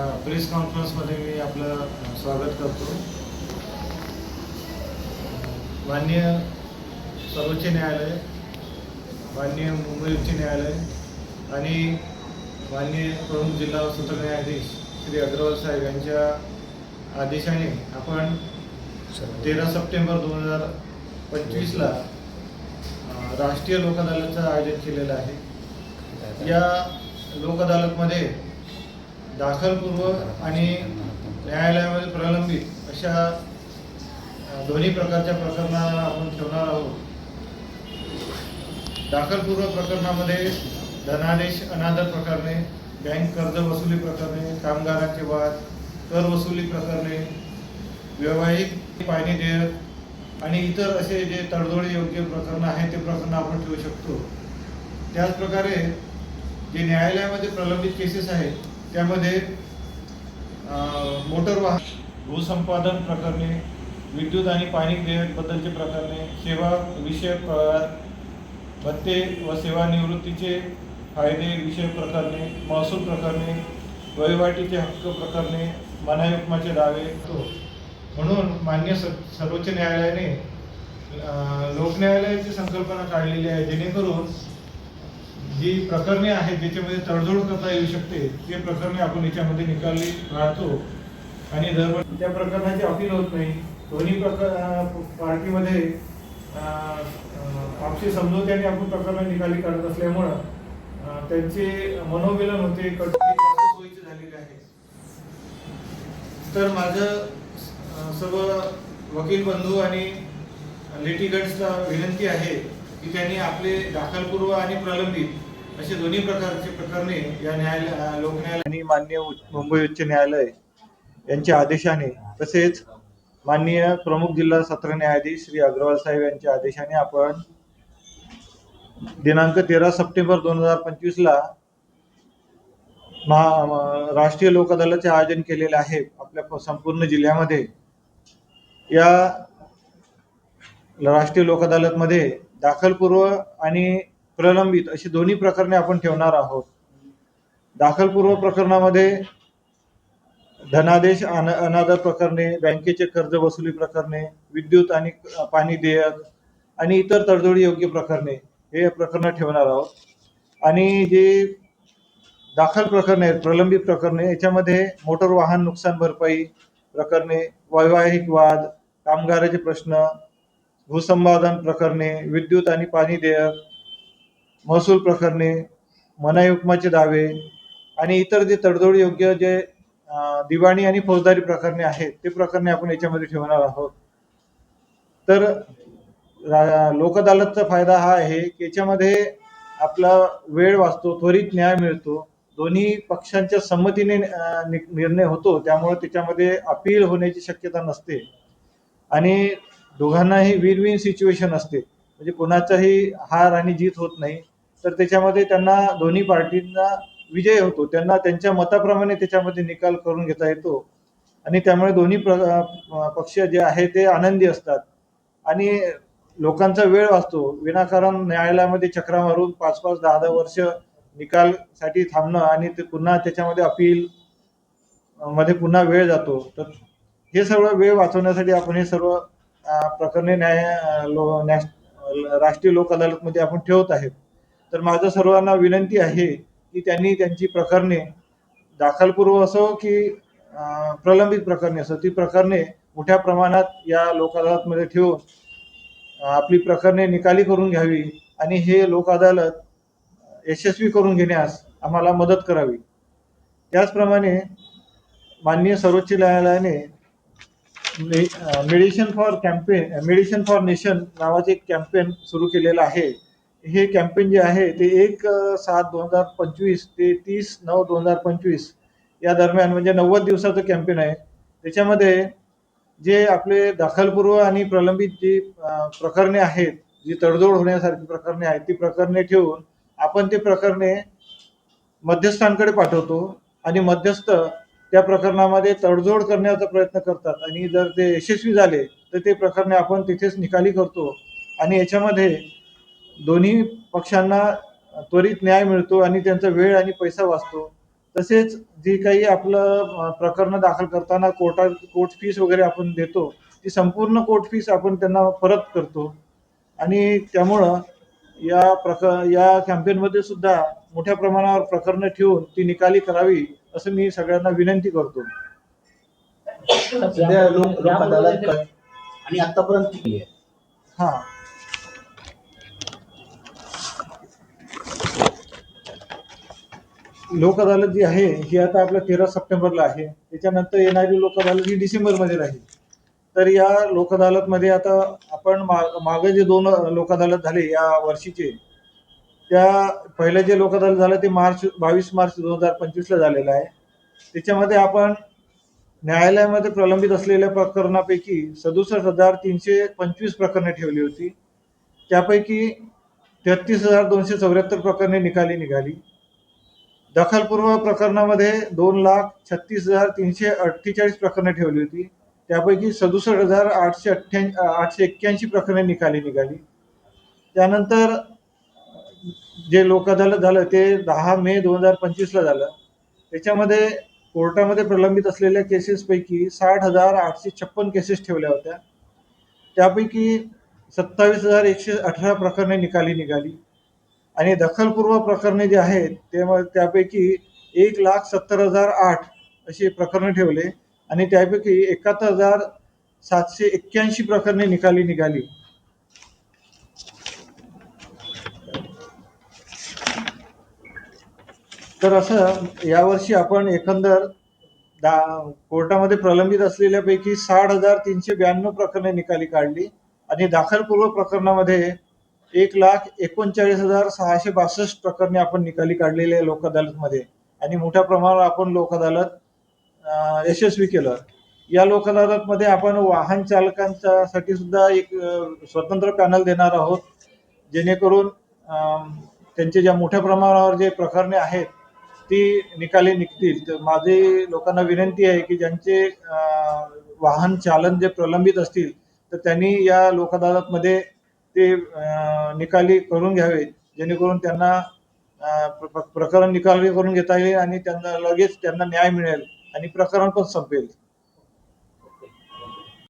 या प्रेस कॉन्फरन्समध्ये मी आपलं स्वागत करतो. माननीय सर्वोच्च न्यायालय माननीय मुंबई उच्च न्यायालय आणि माननीय प्रमुख जिल्हा सत्र न्यायाधीश श्री अग्रवाल साहेब यांच्या आदेशाने आपण तेरा सप्टेंबर दोन हजार पंचवीसला राष्ट्रीय लोक अदालतचं आयोजन केलेलं आहे. या लोक अदालतमध्ये दाखलपूर्व आणि न्यायालयामध्ये प्रलंबित अशा दोन्ही प्रकारच्या प्रकरणाला आपण ठेवणार आहोत. दाखलपूर्व प्रकरणामध्ये धनादेश अनादर प्रकरणे बँक कर्ज वसुली प्रकरणे कामगारांचे वाद कर वसुली प्रकरणे वैवाहिक पाणी देयक आणि इतर असे जे तडजोडी योग्य प्रकरणं आहेत ते प्रकरणं आपण ठेवू शकतो. त्याचप्रकारे जे न्यायालयामध्ये प्रलंबित केसेस आहेत त्यामध्ये मोटर वाहन भूसंपादन प्रकरणे विद्युत आणि पाणी देयकबद्दलचे प्रकरणे सेवा विषयक भत्ते व सेवानिवृत्तीचे फायदे विषयक प्रकरणे महसूल प्रकरणे वहिवाटीचे हक्क प्रकरणे मनायुक्माचे दावे तो म्हणून मान्य स सर्वोच्च न्यायालयाने लोकन्यायालयाची संकल्पना काढलेली आहे. जेणेकरून जी प्रकरणे आहेत ज्याच्यामध्ये तडजोड करता येऊ शकते ते प्रकरणे आपण याच्यामध्ये निकाली राहतो. आणि दरवर्षी त्या प्रकरणाची अपील होत नाही दोन्ही प्रकार पार्टीमध्ये आपशी अं, समजोत्याने आपण प्रकरणं निकाली काढत असल्यामुळं त्यांचे मनोमिलन होते कट सोयीचे झालेले आहे. तर माझं सर्व वकील बंधू आणि लिटिगंट्सला विनंती आहे की त्यांनी आपले दाखलपूर्व आणि प्रलंबित असे दोन्ही प्रकारचे प्रकरणे या न्यायालय लोकन्यायालय आणि मान्य मुंबई उच्च न्यायालय यांच्या आदेशाने तसेच माननीय प्रमुख जिल्हा सत्र न्यायाधीश श्री अग्रवाल साहेब यांच्या आदेशाने आपण दिनांक तेरा सप्टेंबर दोन हजार पंचवीसला महा राष्ट्रीय लोक अदालतचे आयोजन केलेले आहे आपल्या संपूर्ण जिल्ह्यामध्ये. या राष्ट्रीय लोक अदालतमध्ये दाखलपूर्व आणि प्रलंबित अशी दोन्ही प्रकरणे आपण ठेवणार आहोत. दाखलपूर्व प्रकरणामध्ये धनादेश अन अनादर प्रकरणे बँकेचे कर्ज वसुली प्रकरणे विद्युत आणि पाणी देयक आणि इतर तडजोडी योग्य प्रकरणे हे प्रकरणं ठेवणार आहोत. आणि जे दाखल प्रकरणे आहेत प्रलंबित प्रकरणे याच्यामध्ये मोटर वाहन नुकसान भरपाई प्रकरणे वैवाहिक वाद कामगाराचे प्रश्न भूसंपादन प्रकरणे विद्युत आणि पाणी देयक महसूल प्रकरणे मनायुक्माचे दावे आणि इतर जे तडजोड योग्य जे दिवाणी आणि फौजदारी प्रकरणे आहेत ते प्रकरणे आपण याच्यामध्ये ठेवणार आहोत. तर लोकअदालतचा फायदा हा आहे की याच्यामध्ये आपला वेळ वाचतो त्वरित न्याय मिळतो. दोन्ही पक्षांच्या संमतीने नि- निर्णय होतो त्यामुळे त्याच्यामध्ये अपील होण्याची शक्यता नसते. आणि दोघांनाही विन विन सिच्युएशन असते. म्हणजे कोणाचाही हार आणि जीत होत नाही. तर त्याच्यामध्ये त्यांना दोन्ही पार्टींना विजय होतो. त्यांना त्यांच्या मताप्रमाणे त्याच्यामध्ये निकाल करून घेता येतो. आणि त्यामुळे दोन्ही प्र पक्ष जे आहे ते आनंदी असतात. आणि लोकांचा वेळ वाचतो. विनाकारण न्यायालयामध्ये चक्रा मारून पाच पाच दहा दहा वर्ष निकालसाठी थांबणं आणि ते पुन्हा त्याच्यामध्ये अपील मध्ये पुन्हा वेळ जातो. तर हे सगळं वेळ वाचवण्यासाठी आपण हे सर्व प्रकरणे न्याय लो- राष्ट्रीय लोक अदालतमध्ये आपण ठेवत आहेत. तर माझं सर्वांना विनंती आहे की त्यांनी त्यांची प्रकरणे दाखलपूर्व असो की प्रलंबित प्रकरणे असो ती प्रकरणे मोठ्या प्रमाणात या लोक अदालतमध्ये ठेवून आपली प्रकरणे निकाली करून घ्यावी आणि हे लोक अदालत यशस्वी करून घेण्यास आम्हाला मदत करावी. त्याचप्रमाणे माननीय सर्वोच्च न्यायालयाने mediation for campaign mediation for nation नावाचे एक कॅम्पेन सुरू केलेलं आहे. हे कॅम्पेन जे आहे ते एक सात दोन हजार पंचवीस ते तीस नऊ दोन हजार पंचवीस या दरम्यान म्हणजे नव्वद दिवसाचं कॅम्पेन आहे. त्याच्यामध्ये जे आपले दाखलपूर्व आणि प्रलंबित जी प्रकरणे आहेत जी तडजोड होण्यासारखी प्रकरणे आहेत ती प्रकरणे ठेवून आपण ते प्रकरणे मध्यस्थांकडे पाठवतो आणि मध्यस्थ त्या प्रकरणामध्ये तडजोड करण्याचा प्रयत्न करतात. आणि जर ते यशस्वी झाले तर ते प्रकरणे आपण तिथेच निकाली करतो. आणि याच्यामध्ये दोन्ही पक्षांना त्वरित न्याय मिळतो आणि त्यांचा वेळ आणि पैसा वाचतो. तसेच जी काही आपलं प्रकरण दाखल करताना कोर्टात कोर्ट फीस वगैरे आपण देतो ती संपूर्ण कोर्ट फीस आपण त्यांना परत करतो. आणि त्यामुळं या प्रक या कॅम्पेनमध्ये सुद्धा मोठ्या प्रमाणावर प्रकरणं ठेवून ती निकाली करावी असं मी सगळ्यांना विनंती करतो. सध्या लोक लोक अदालत क- आणि आतापर्यंत किती आहे? हा. लोक अदालत जी आहे ही आता आपल्या तेरा सप्टेंबरला आहे. त्याच्यानंतर येणारी लोक अदालत ही डिसेंबरमध्ये राहील. तर या लोक अदालतमध्ये आता आपण मा- मागे जे दोन लोक अदालत झाले या वर्षीचे त्या पहिलं जे लोक झालं ते मार्च बावीस मार्च दोन हजार पंचवीसला झालेलं आहे. त्याच्यामध्ये आपण न्यायालयामध्ये प्रलंबित असलेल्या प्रकरणापैकी सदुसष्ट हजार तीनशे पंचवीस प्रकरणे ठेवली होती. त्यापैकी तेहतीस हजार दोनशे चौऱ्याहत्तर प्रकरणे निकाली निघाली. दखलपूर्व प्रकरणामध्ये दोन लाख छत्तीस हजार तीनशे अठ्ठेचाळीस प्रकरणे ठेवली होती. त्यापैकी सदुसष्ट हजार आठशे अठ्ठ्या आठशे एक्क्याऐंशी प्रकरणे निकाली निघाली. त्यानंतर जे लोक अदालत झालं ते दहा मे दोन हजार पंचवीसला झालं. त्याच्यामध्ये कोर्टामध्ये प्रलंबित असलेल्या केसेसपैकी साठ हजार आठशे छप्पन केसेस ठेवल्या होत्या. त्यापैकी सत्तावीस हजार एकशे अठरा प्रकरणे निकाली निघाली. आणि दखलपूर्व प्रकरणे जे आहेत ते मग त्यापैकी एक लाख सत्तर हजार आठ असे प्रकरणं ठेवले. आणि त्यापैकी एकाहत्तर हजार सातशे एक्क्याऐंशी प्रकरणे निकाली निघाली. तर असं यावर्षी आपण एकंदर दा कोर्टामध्ये प्रलंबित असलेल्यापैकी साठ हजार तीनशे ब्याण्णव प्रकरणे निकाली काढली आणि दाखलपूर्व प्रकरणामध्ये एक लाख एकोणचाळीस हजार सहाशे बासष्ट प्रकरणे आपण निकाली काढलेली आहे लोक अदालतमध्ये आणि मोठ्या प्रमाणावर आपण लोक अदालत यशस्वी केलं. या लोक अदालतमध्ये आपण वाहन चालकांसाठी सुद्धा एक स्वतंत्र पॅनल देणार आहोत. जेणेकरून त्यांचे ज्या मोठ्या प्रमाणावर जे प्रकरणे आहेत ती निकाली निघतील. तर माझी लोकांना विनंती आहे की ज्यांचे वाहन चालन जे प्रलंबित असतील तर त्यांनी या लोक अदालतमध्ये ते निकाली करून घ्यावे जेणेकरून त्यांना प्र- प्रकरण निकाली करून घेता येईल आणि त्यांना लगेच त्यांना न्याय मिळेल आणि प्रकरण पण संपेल.